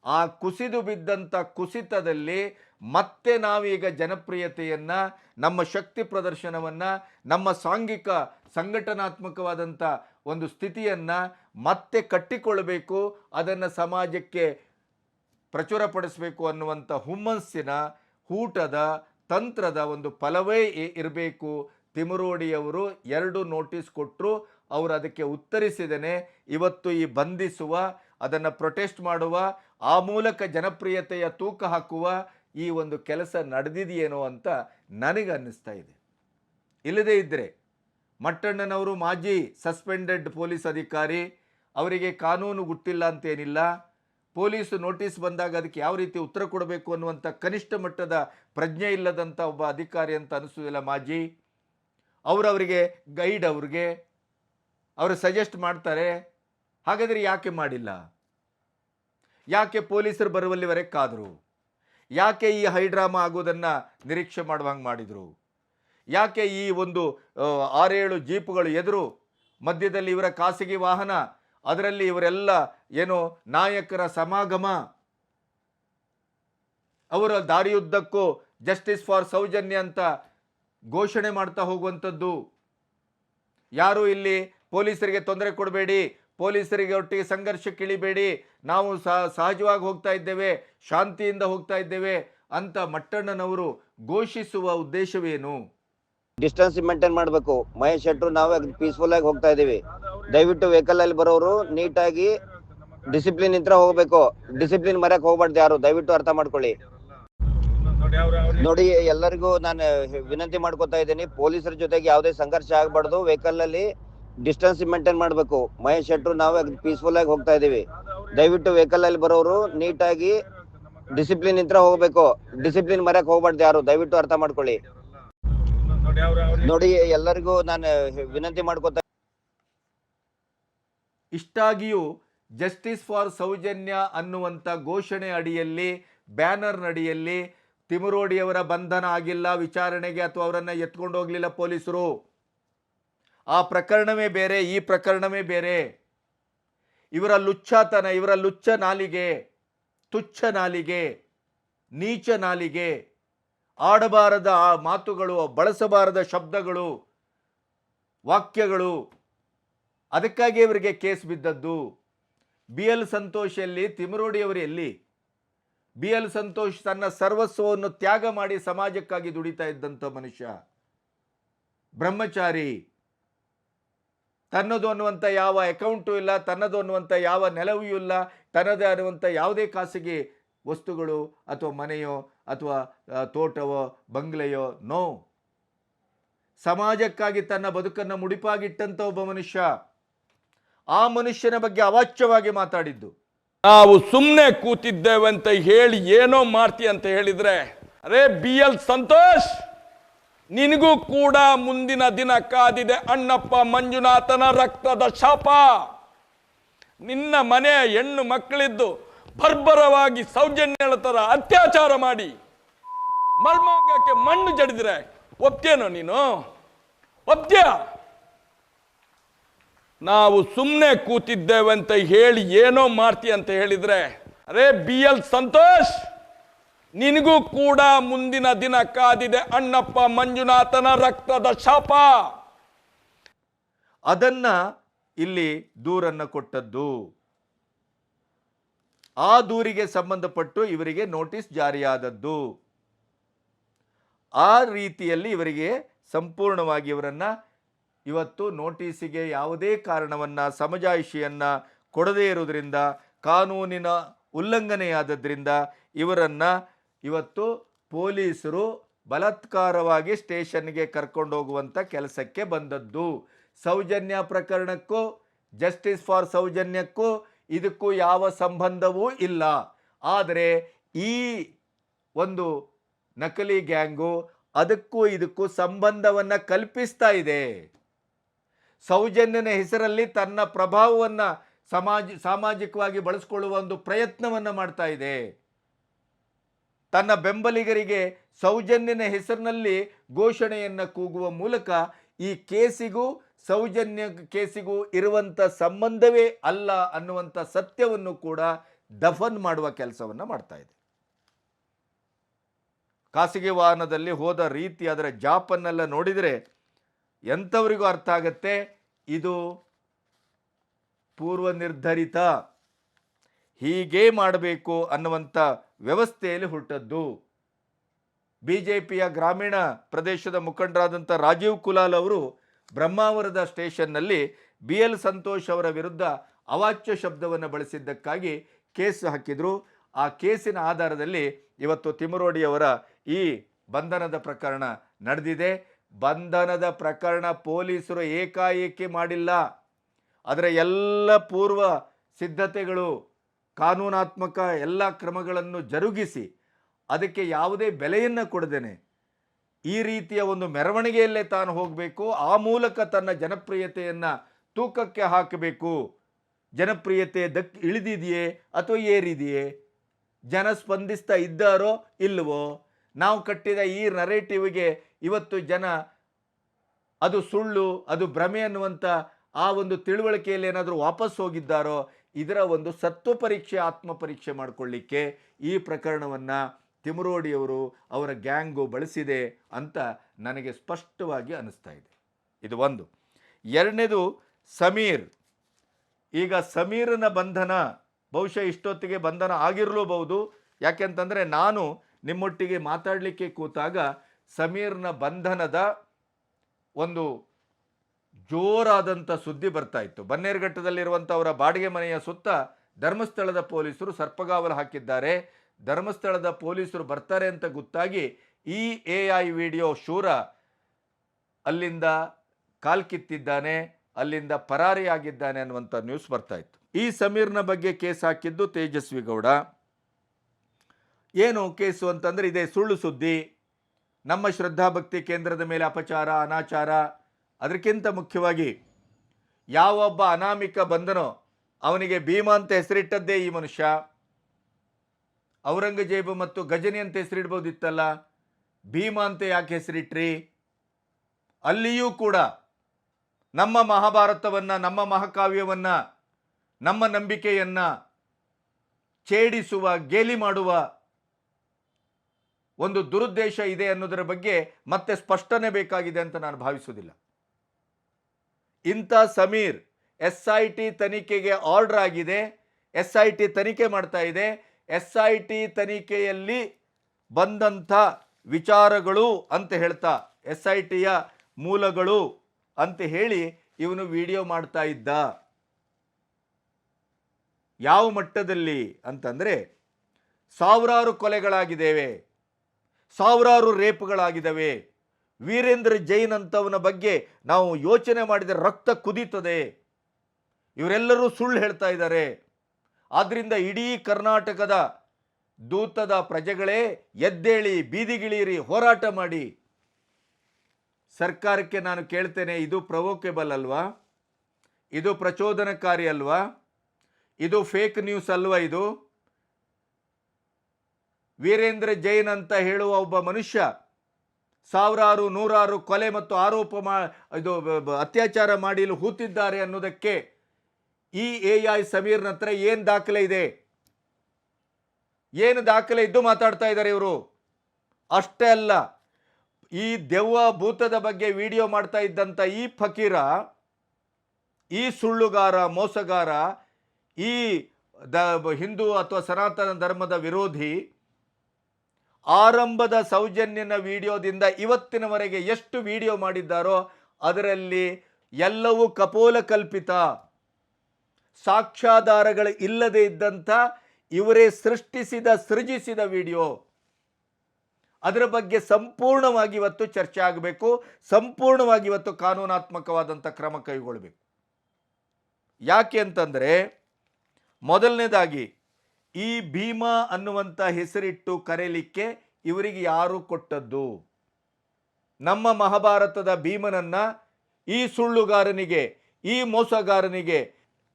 ಆ ಕುಸಿದು ಬಿದ್ದಂಥ ಕುಸಿತದಲ್ಲಿ ಮತ್ತೆ ನಾವೀಗ ಜನಪ್ರಿಯತೆಯನ್ನು, ನಮ್ಮ ಶಕ್ತಿ ಪ್ರದರ್ಶನವನ್ನು, ನಮ್ಮ ಸಾಂಘಿಕ ಸಂಘಟನಾತ್ಮಕವಾದಂಥ ಒಂದು ಸ್ಥಿತಿಯನ್ನು ಮತ್ತೆ ಕಟ್ಟಿಕೊಳ್ಳಬೇಕು, ಅದನ್ನು ಸಮಾಜಕ್ಕೆ ಪ್ರಚುರಪಡಿಸಬೇಕು ಅನ್ನುವಂಥ ಹುಮ್ಮಸ್ಸಿನ, ಹೂಟದ, ತಂತ್ರದ ಒಂದು ಫಲವೇ ಇರಬೇಕು. ತಿಮುರೋಡಿಯವರು ಎರಡು ನೋಟಿಸ್ ಕೊಟ್ಟರು ಅವರು ಅದಕ್ಕೆ ಉತ್ತರಿಸಿದನೆ ಇವತ್ತು ಈ ಬಂಧಿಸುವ, ಅದನ್ನು ಪ್ರೊಟೆಸ್ಟ್ ಮಾಡುವ, ಆ ಮೂಲಕ ಜನಪ್ರಿಯತೆಯ ತೂಕ ಹಾಕುವ ಈ ಒಂದು ಕೆಲಸ ನಡೆದಿದೆಯೇನೋ ಅಂತ ನನಗೆ ಅನ್ನಿಸ್ತಾ ಇದೆ. ಇಲ್ಲದೇ ಇದ್ದರೆ ಮಟ್ಟಣ್ಣನವರು ಮಾಜಿ ಸಸ್ಪೆಂಡೆಡ್ ಪೊಲೀಸ್ ಅಧಿಕಾರಿ, ಅವರಿಗೆ ಕಾನೂನು ಗೊತ್ತಿಲ್ಲ ಅಂತೇನಿಲ್ಲ. ಪೊಲೀಸ್ ನೋಟಿಸ್ ಬಂದಾಗ ಅದಕ್ಕೆ ಯಾವ ರೀತಿ ಉತ್ತರ ಕೊಡಬೇಕು ಅನ್ನುವಂಥ ಕನಿಷ್ಠ ಮಟ್ಟದ ಪ್ರಜ್ಞೆ ಇಲ್ಲದಂಥ ಒಬ್ಬ ಅಧಿಕಾರಿ ಅಂತ ಅನಿಸೋದಿಲ್ಲ ಮಾಜಿ. ಅವರವರಿಗೆ ಗೈಡ್ ಅವ್ರಿಗೆ, ಅವರು ಸಜೆಸ್ಟ್ ಮಾಡ್ತಾರೆ. ಹಾಗಾದರೆ ಯಾಕೆ ಮಾಡಿಲ್ಲ? ಯಾಕೆ ಪೊಲೀಸರು ಬರುವಲ್ಲಿವರೆಗೆ ಕಾದರು ಯಾಕೆ ಈ ಹೈಡ್ರಾಮಾ ಆಗೋದನ್ನು ನಿರೀಕ್ಷೆ ಮಾಡುವಂಗೆ ಮಾಡಿದರು? ಯಾಕೆ ಈ ಒಂದು ಆರೇಳು ಜೀಪುಗಳು ಎದುರು ಮಧ್ಯದಲ್ಲಿ ಇವರ ಖಾಸಗಿ ವಾಹನ, ಅದರಲ್ಲಿ ಇವರೆಲ್ಲ ಏನು ನಾಯಕರ ಸಮಾಗಮ? ಅವರ ದಾರಿಯುದ್ದಕ್ಕೂ ಜಸ್ಟಿಸ್ ಫಾರ್ ಸೌಜನ್ಯ ಅಂತ ಘೋಷಣೆ ಮಾಡ್ತಾ ಹೋಗುವಂಥದ್ದು. ಯಾರು ಇಲ್ಲಿ ಪೊಲೀಸರಿಗೆ ತೊಂದರೆ ಕೊಡಬೇಡಿ ಪೊಲೀಸರಿಗೆ ಒಟ್ಟಿಗೆ ಸಂಘರ್ಷಕ್ಕಿಳಿಬೇಡಿ ನಾವು ಸಹ ಸಹಜವಾಗಿ ಹೋಗ್ತಾ ಇದ್ದೇವೆ, ಶಾಂತಿಯಿಂದ ಹೋಗ್ತಾ ಇದ್ದೇವೆ ಅಂತ ಮಟ್ಟಣ್ಣನವರು ಘೋಷಿಸುವ ಉದ್ದೇಶವೇನು? ಡಿಸ್ಟೆನ್ಸ್ ಮೇಂಟೈನ್ ಮಾಡಬೇಕು. ಮಹೇಶ್ ಶೆಟ್ರು ನಾವೇ ಪೀಸ್ಫುಲ್ ಆಗಿ ಹೋಗ್ತಾ ಇದ್ದೀವಿ. ದಯವಿಟ್ಟು ವೆಹಿಕಲ್ ಅಲ್ಲಿ ಬರೋರು ನೀಟಾಗಿ ಡಿಸಿಪ್ಲಿನ್ ಇತ್ರ ಹೋಗ್ಬೇಕು. ಡಿಸಿಪ್ಲಿನ್ ಮರ್ಯಾಕ್ ಹೋಗ್ಬಾರ್ದು ಯಾರು. ದಯವಿಟ್ಟು ಅರ್ಥ ಮಾಡ್ಕೊಳ್ಳಿ. ನೋಡಿ, ಎಲ್ಲರಿಗೂ ನಾನು ವಿನಂತಿ ಮಾಡ್ಕೊತಾ ಇದ್ದೀನಿ. ಪೊಲೀಸರ ಜೊತೆಗೆ ಯಾವುದೇ ಸಂಘರ್ಷ ಆಗಬಾರ್ದು. ವೆಹಿಕಲ್ ಅಲ್ಲಿ ಡಿಸ್ಟೆನ್ಸ್ ಮೇಂಟೈನ್ ಮಾಡಬೇಕು. ಮಹೇಶ್ ಶೆಟ್ರು, ನಾವು ಪೀಸ್ಫುಲ್ ಆಗಿ ಹೋಗ್ತಾ ಇದೀವಿ ದಯವಿಟ್ಟು ವೆಹಿಕಲ್ ಅಲ್ಲಿ ಬರೋರು ನೀಟಾಗಿ ಡಿಸಿಪ್ಲಿನ್ ಇಂತ್ರ ಹೋಗ್ಬೇಕು. ಡಿಸಿಪ್ಲಿನ್ ಮರ್ಯಾಕ್ ಹೋಗ್ಬಾರ್ದು ಯಾರು. ದಯವಿಟ್ಟು ಅರ್ಥ ಮಾಡ್ಕೊಳ್ಳಿ. ನೋಡಿ, ಎಲ್ಲರಿಗೂ ನಾನು ವಿನಂತಿ ಮಾಡ್ಕೋತ ಇಷ್ಟಾಗಿಯೂ ಜಸ್ಟಿಸ್ ಫಾರ್ ಸೌಜನ್ಯ ಅನ್ನುವಂಥ ಘೋಷಣೆ ಅಡಿಯಲ್ಲಿ, ಬ್ಯಾನರ್ ಅಡಿಯಲ್ಲಿ ತಿಮುರೋಡಿಯವರ ಬಂಧನ ಆಗಿಲ್ಲ, ವಿಚಾರಣೆಗೆ ಅಥವಾ ಅವರನ್ನು ಎತ್ಕೊಂಡು ಹೋಗಲಿಲ್ಲ ಪೊಲೀಸರು. ಆ ಪ್ರಕರಣವೇ ಬೇರೆ, ಈ ಪ್ರಕರಣವೇ ಬೇರೆ. ಇವರ ಲುಚ್ಚಾತನ, ಇವರ ಲುಚ್ಚ ನಾಲಿಗೆ, ತುಚ್ಛ ನಾಲಿಗೆ, ನೀಚ ನಾಲಿಗೆ, ಆಡಬಾರದ ಆ ಮಾತುಗಳು, ಬಳಸಬಾರದ ಶಬ್ದಗಳು, ವಾಕ್ಯಗಳು, ಅದಕ್ಕಾಗಿ ಇವರಿಗೆ ಕೇಸ್ ಬಿದ್ದದ್ದು. ಬಿ ಎಲ್ ಸಂತೋಷ್ ಎಲ್ಲಿ ತಿಮರೋಡಿಯವರು ಎಲ್ಲಿ? ಬಿ ಎಲ್ ಸಂತೋಷ್ ತನ್ನ ಸರ್ವಸ್ವವನ್ನು ತ್ಯಾಗ ಮಾಡಿ ಸಮಾಜಕ್ಕಾಗಿ ದುಡಿತಾ ಇದ್ದಂಥ ಮನುಷ್ಯ. ಬ್ರಹ್ಮಚಾರಿ. ತನ್ನದು ಅನ್ನುವಂಥ ಯಾವ ಅಕೌಂಟು ಇಲ್ಲ, ತನ್ನದು ಅನ್ನುವಂಥ ಯಾವ ನೆಲವೂ ಇಲ್ಲ, ತನ್ನದೇ ಅನ್ನುವಂಥ ಯಾವುದೇ ಖಾಸಗಿ ವಸ್ತುಗಳು ಅಥವಾ ಮನೆಯೋ ಅಥವಾ ತೋಟವೋ, ಬಂಗ್ಲೆಯೋ ನೋ ಸಮಾಜಕ್ಕಾಗಿ ತನ್ನ ಬದುಕನ್ನು ಮುಡಿಪಾಗಿಟ್ಟಂಥ ಒಬ್ಬ ಮನುಷ್ಯ ಆ ಮನುಷ್ಯನ ಬಗ್ಗೆ ಅವಾಚ್ಯವಾಗಿ ಮಾತಾಡಿದ್ದು. ನಾವು ಸುಮ್ಮನೆ ಕೂತಿದ್ದೇವೆ ಅಂತ ಹೇಳಿ ಏನೋ ಮಾಡ್ತೀಯ ಅಂತ ಹೇಳಿದ್ರೆ, ಅರೇ ಬಿ ಎಲ್ ಸಂತೋಷ್! ನಿನಗೂ ಕೂಡ ಮುಂದಿನ ದಿನ ಕಾದಿದೆ ಅಣ್ಣಪ್ಪ ಮಂಜುನಾಥನ ರಕ್ತದ ಶಾಪ. ನಿನ್ನ ಮನೆಯ ಹೆಣ್ಣು ಮಕ್ಕಳಿದ್ದು ಬರ್ಬರವಾಗಿ ಸೌಜನ್ಯಗಳ ಥರ ಅತ್ಯಾಚಾರ ಮಾಡಿ. ಮರ್ಮೋಗಕ್ಕೆ ಮಣ್ಣು ಜಡಿದ್ರೆ ಒಪ್ತೇನೋ ನೀನು? ಒಪ್ತೀಯ? ನಾವು ಸುಮ್ಮನೆ ಕೂತಿದ್ದೇವೆ ಅಂತ ಹೇಳಿ ಏನೋ ಮಾಡ್ತೀಯ ಅಂತ ಹೇಳಿದ್ರೆ. ಅರೇ ಬಿ ಎಲ್ ಸಂತೋಷ್! ನಿನಗೂ ಕೂಡ ಮುಂದಿನ ದಿನ ಕಾದಿದೆ ಅಣ್ಣಪ್ಪ ಮಂಜುನಾಥನ ರಕ್ತದ ಶಾಪ. ಅದನ್ನ ಇಲ್ಲಿ ದೂರನ್ನ ಕೊಟ್ಟದ್ದು. ಆ ದೂರಿಗೆ ಸಂಬಂಧಪಟ್ಟು ಇವರಿಗೆ ನೋಟಿಸ್ ಜಾರಿಯಾದದ್ದು. ಆ ರೀತಿಯಲ್ಲಿ ಇವರಿಗೆ ಸಂಪೂರ್ಣವಾಗಿ ಇವರನ್ನು ಇವತ್ತು ನೋಟಿಸಿಗೆ ಯಾವುದೇ ಕಾರಣವನ್ನ, ಸಮಜಾಯಿಷಿಯನ್ನು ಕೊಡದೇ ಇರುವುದರಿಂದ, ಕಾನೂನಿನ ಉಲ್ಲಂಘನೆಯಾದದ್ರಿಂದ ಇವರನ್ನ ಇವತ್ತು ಪೊಲೀಸರು ಬಲಾತ್ಕಾರವಾಗಿ ಸ್ಟೇಷನ್ಗೆ ಕರ್ಕೊಂಡು ಹೋಗುವಂಥ ಕೆಲಸಕ್ಕೆ ಬಂದದ್ದು. ಸೌಜನ್ಯ ಪ್ರಕರಣಕ್ಕೂ, ಜಸ್ಟಿಸ್ ಫಾರ್ ಸೌಜನ್ಯಕ್ಕೂ ಇದಕ್ಕೂ ಯಾವ ಸಂಬಂಧವೂ ಇಲ್ಲ. ಆದರೆ ಈ ಒಂದು ನಕಲಿ ಗ್ಯಾಂಗು ಅದಕ್ಕೂ ಇದಕ್ಕೂ ಸಂಬಂಧವನ್ನು ಕಲ್ಪಿಸ್ತಾ ಇದೆ. ಸೌಜನ್ಯನ ಹೆಸರಲ್ಲಿ ತನ್ನ ಪ್ರಭಾವವನ್ನು ಸಮಾಜ, ಸಾಮಾಜಿಕವಾಗಿ ಬಳಸ್ಕೊಳ್ಳುವ ಒಂದು ಪ್ರಯತ್ನವನ್ನು ಮಾಡ್ತಾ ಇದೆ. ತನ್ನ ಬೆಂಬಲಿಗರಿಗೆ ಸೌಜನ್ಯನ ಹೆಸರಿನಲ್ಲಿ ಘೋಷಣೆಯನ್ನು ಕೂಗುವ ಮೂಲಕ ಈ ಕೇಸಿಗೂ ಸೌಜನ್ಯ ಕೇಸಿಗೂ ಇರುವಂಥ ಸಂಬಂಧವೇ ಅಲ್ಲ ಅನ್ನುವಂಥ ಸತ್ಯವನ್ನು ಕೂಡ ದಫನ್ ಮಾಡುವ ಕೆಲಸವನ್ನು ಮಾಡ್ತಾ ಇದೆ. ಖಾಸಗಿ ವಾಹನದಲ್ಲಿ ಹೋದ ರೀತಿ ಅದರ ಜಾಪನ್ನೆಲ್ಲ ನೋಡಿದರೆ ಎಂಥವರಿಗೂ ಅರ್ಥ ಆಗತ್ತೆ? ಇದು ಪೂರ್ವ ನಿರ್ಧರಿತ ಹೀಗೇ ಮಾಡಬೇಕು ಅನ್ನುವಂಥ ವ್ಯವಸ್ಥೆಯಲ್ಲಿ ಹುಟ್ಟದ್ದು. ಬಿ ಜೆ ಪಿಯ ಗ್ರಾಮೀಣ ಪ್ರದೇಶದ ಮುಖಂಡರಾದಂಥ ರಾಜೀವ್ ಕುಲಾಲ್ ಅವರು ಬ್ರಹ್ಮಾವರದ ಸ್ಟೇಷನ್ನಲ್ಲಿ ಬಿ ಎಲ್ ಸಂತೋಷ್ ಅವರ ವಿರುದ್ಧ ಅವಾಚ್ಯ ಶಬ್ದವನ್ನು ಬಳಸಿದ್ದಕ್ಕಾಗಿ ಕೇಸ್ ಹಾಕಿದ್ರು. ಆ ಕೇಸಿನ ಆಧಾರದಲ್ಲಿ ಇವತ್ತು ತಿಮರೋಡಿಯವರ ಈ ಬಂಧನದ ಪ್ರಕರಣ ನಡೆದಿದೆ. ಬಂಧನದ ಪ್ರಕರಣ ಪೊಲೀಸರು ಏಕಾಏಕಿ ಮಾಡಿಲ್ಲ. ಅದರ ಎಲ್ಲ ಪೂರ್ವ ಸಿದ್ಧತೆಗಳು ಕಾನೂನಾತ್ಮಕ ಎಲ್ಲ ಕ್ರಮಗಳನ್ನು ಜರುಗಿಸಿ ಅದಕ್ಕೆ ಯಾವುದೇ ಬೆಲೆಯನ್ನು ಕೊಡದೇನೆ. ಈ ರೀತಿಯ ಒಂದು ಮೆರವಣಿಗೆಯಲ್ಲೇ ತಾನು ಹೋಗಬೇಕು, ಆ ಮೂಲಕ ತನ್ನ ಜನಪ್ರಿಯತೆಯನ್ನು ತೂಕಕ್ಕೆ ಹಾಕಬೇಕು. ಜನಪ್ರಿಯತೆ ದಕ್, ಇಳಿದಿದೆಯೇ ಅಥವಾ ಏರಿದೆಯೇ? ಜನ ಸ್ಪಂದಿಸ್ತಾ ಇದ್ದಾರೋ ಇಲ್ಲವೋ ನಾವು ಕಟ್ಟಿದ ಈ ನರೇಟಿವ್ಗೆ ಇವತ್ತು ಜನ ಅದು ಸುಳ್ಳು, ಅದು ಭ್ರಮೆ ಅನ್ನುವಂಥ ಆ ಒಂದು ತಿಳುವಳಿಕೆಯಲ್ಲಿ ಏನಾದರೂ ವಾಪಸ್ ಹೋಗಿದ್ದಾರೋ? ಇದರ ಒಂದು ಸತ್ವ ಪರೀಕ್ಷೆ, ಆತ್ಮ ಪರೀಕ್ಷೆ ಮಾಡಿಕೊಳ್ಳಿಕ್ಕೆ ಈ ಪ್ರಕರಣವನ್ನು ತಿಮರೋಡಿಯವರು ಅವರ ಗ್ಯಾಂಗು ಬಳಸಿದೆ ಅಂತ ನನಗೆ ಸ್ಪಷ್ಟವಾಗಿ ಅನ್ನಿಸ್ತಾ ಇದೆ. ಇದು ಒಂದು. ಎರಡನೇದು ಸಮೀರ್. ಈಗ ಸಮೀರನ ಬಂಧನ, ಬಹುಶಃ ಇಷ್ಟೊತ್ತಿಗೆ ಬಂಧನ ಆಗಿರಲೂಬಹುದು. ಯಾಕೆಂತಂದರೆ ನಾನು ನಿಮ್ಮೊಟ್ಟಿಗೆ ಮಾತಾಡಲಿಕ್ಕೆ ಕೂತಾಗ ಸಮೀರ್ನ ಬಂಧನದ ಒಂದು ಜೋರಾದಂಥ ಸುದ್ದಿ ಬರ್ತಾ ಇತ್ತು. ಬನ್ನೇರುಘಟ್ಟದಲ್ಲಿರುವಂಥವರ ಬಾಡಿಗೆ ಮನೆಯ ಸುತ್ತ ಧರ್ಮಸ್ಥಳದ ಪೊಲೀಸರು ಸರ್ಪಗಾವಲು ಹಾಕಿದ್ದಾರೆ. ಧರ್ಮಸ್ಥಳದ ಪೊಲೀಸರು ಬರ್ತಾರೆ ಅಂತ ಗೊತ್ತಾಗಿ ಈ ಎ ಐ ವಿಡಿಯೋ ಶೂರ ಅಲ್ಲಿಂದ ಕಾಲ್ಕಿತ್ತಿದ್ದಾನೆ ಅಲ್ಲಿಂದ ಪರಾರಿಯಾಗಿದ್ದಾನೆ ಅನ್ನುವಂಥ ನ್ಯೂಸ್ ಬರ್ತಾ ಇತ್ತು. ಈ ಸಮೀರ್ನ ಬಗ್ಗೆ ಕೇಸ್ ಹಾಕಿದ್ದು ತೇಜಸ್ವಿ ಗೌಡ. ಏನು ಕೇಸು ಅಂತಂದ್ರೆ ಇದೇ ಸುಳ್ಳು ಸುದ್ದಿ. ನಮ್ಮ ಶ್ರದ್ಧಾಭಕ್ತಿ ಕೇಂದ್ರದ ಮೇಲೆ ಅಪಚಾರ, ಅನಾಚಾರ ಅದಕ್ಕಿಂತ ಮುಖ್ಯವಾಗಿ ಯಾವೊಬ್ಬ ಅನಾಮಿಕ ಬಂದನೋ ಅವನಿಗೆ ಭೀಮಾ ಅಂತ ಹೆಸರಿಟ್ಟದ್ದೇ ಈ ಮನುಷ್ಯ. ಔರಂಗಜೇಬ ಮತ್ತು ಗಜನಿ ಅಂತ ಹೆಸರಿಡ್ಬೋದಿತ್ತಲ್ಲ. ಭೀಮಾ ಅಂತ ಯಾಕೆ ಹೆಸರಿಟ್ರಿ? ಅಲ್ಲಿಯೂ ಕೂಡ ನಮ್ಮ ಮಹಾಭಾರತವನ್ನು, ನಮ್ಮ ಮಹಾಕಾವ್ಯವನ್ನು, ನಮ್ಮ ನಂಬಿಕೆಯನ್ನು ಛೇಡಿಸುವ, ಗೇಲಿ ಮಾಡುವ ಒಂದು ದುರುದ್ದೇಶ ಇದೆ ಅನ್ನೋದರ ಬಗ್ಗೆ ಮತ್ತೆ ಸ್ಪಷ್ಟನೆ ಬೇಕಾಗಿದೆ ಅಂತ ನಾನು ಭಾವಿಸುವುದಿಲ್ಲ. ಇಂಥ ಸಮೀರ್ ಎಸ್ ಐ ಟಿ ತನಿಖೆಗೆ ಆರ್ಡರ್ ಆಗಿದೆ, ಎಸ್ ಐ ಟಿ ತನಿಖೆ ಮಾಡ್ತಾ ಇದೆ, ಎಸ್ ಐ ಟಿ ತನಿಖೆಯಲ್ಲಿ ಬಂದಂಥ ವಿಚಾರಗಳು ಅಂತ ಹೇಳ್ತಾ, ಎಸ್ ಐ ಟಿಯ ಮೂಲಗಳು ಅಂತ ಹೇಳಿ ಇವನು ವಿಡಿಯೋ ಮಾಡ್ತಾ ಇದ್ದ. ಯಾವ ಮಟ್ಟದಲ್ಲಿ ಅಂತಂದರೆ, ಸಾವಿರಾರು ಕೊಲೆಗಳಾಗಿದ್ದೇವೆ, ಸಾವಿರಾರು ರೇಪ್ಗಳಾಗಿದ್ದಾವೆ. ವೀರೇಂದ್ರ ಜೈನ್ ಅಂತವನ ಬಗ್ಗೆ ನಾವು ಯೋಚನೆ ಮಾಡಿದರೆ ರಕ್ತ ಕುದೀತದೆ. ಇವರೆಲ್ಲರೂ ಸುಳ್ಳು ಹೇಳ್ತಾ ಇದ್ದಾರೆ. ಆದ್ದರಿಂದ ಇಡೀ ಕರ್ನಾಟಕದ ದೂತದ ಪ್ರಜೆಗಳೇ ಎದ್ದೇಳಿ, ಬೀದಿಗಿಳಿಯಿರಿ, ಹೋರಾಟ ಮಾಡಿ. ಸರ್ಕಾರಕ್ಕೆ ನಾನು ಕೇಳ್ತೇನೆ, ಇದು ಪ್ರವೋಕೆಬಲ್ ಅಲ್ವಾ? ಇದು ಪ್ರಚೋದನಕಾರಿ ಅಲ್ವಾ? ಇದು ಫೇಕ್ ನ್ಯೂಸ್ ಅಲ್ವಾ ಇದು? ವೀರೇಂದ್ರ ಜೈನ್ ಅಂತ ಹೇಳುವ ಒಬ್ಬ ಮನುಷ್ಯ ಸಾವಿರಾರು, ನೂರಾರು ಕೊಲೆ ಮತ್ತು ಆರೋಪ ಮಾ, ಇದು ಅತ್ಯಾಚಾರ ಮಾಡಿಲು ಹೂತಿದ್ದಾರೆ ಅನ್ನೋದಕ್ಕೆ ಈ ಎ ಐ ಸಮೀರ್ನ ಹತ್ರ ಏನು ದಾಖಲೆ ಇದೆ? ಏನು ದಾಖಲೆ ಇದ್ದು ಮಾತಾಡ್ತಾ ಇದ್ದಾರೆ ಇವರು? ಅಷ್ಟೇ ಅಲ್ಲ, ಈ ದೆವ್ವ ಭೂತದ ಬಗ್ಗೆ ವಿಡಿಯೋ ಮಾಡ್ತಾ ಇದ್ದಂಥ ಈ ಫಕೀರ, ಈ ಸುಳ್ಳುಗಾರ, ಮೋಸಗಾರ, ಈ ದ ಹಿಂದೂ ಅಥವಾ ಸನಾತನ ಧರ್ಮದ ವಿರೋಧಿ ಆರಂಭದ ಸೌಜನ್ಯನ ವಿಡಿಯೋದಿಂದ ಇವತ್ತಿನವರೆಗೆ ಎಷ್ಟು ವಿಡಿಯೋ ಮಾಡಿದ್ದಾರೋ ಅದರಲ್ಲಿ ಎಲ್ಲವೂ ಕಪೋಲ ಕಲ್ಪಿತ ಸಾಕ್ಷ್ಯಾಧಾರಗಳು ಇಲ್ಲದೆ ಇದ್ದಂಥ ಇವರೇ ಸೃಷ್ಟಿಸಿದ, ಸೃಜಿಸಿದ ವಿಡಿಯೋ. ಅದರ ಬಗ್ಗೆ ಸಂಪೂರ್ಣವಾಗಿ ಇವತ್ತು ಚರ್ಚೆ ಆಗಬೇಕು. ಸಂಪೂರ್ಣವಾಗಿ ಇವತ್ತು ಕಾನೂನಾತ್ಮಕವಾದಂಥ ಕ್ರಮ ಕೈಗೊಳ್ಳಬೇಕು. ಯಾಕೆ ಅಂತಂದರೆ, ಮೊದಲನೇದಾಗಿ ಈ ಭೀಮಾ ಅನ್ನುವಂಥ ಹೆಸರಿಟ್ಟು ಕರೆಯಲಿಕ್ಕೆ ಇವರಿಗೆ ಯಾರು ಕೊಟ್ಟದ್ದು? ನಮ್ಮ ಮಹಾಭಾರತದ ಭೀಮನನ್ನ, ಈ ಸುಳ್ಳುಗಾರನಿಗೆ, ಈ ಮೋಸಗಾರನಿಗೆ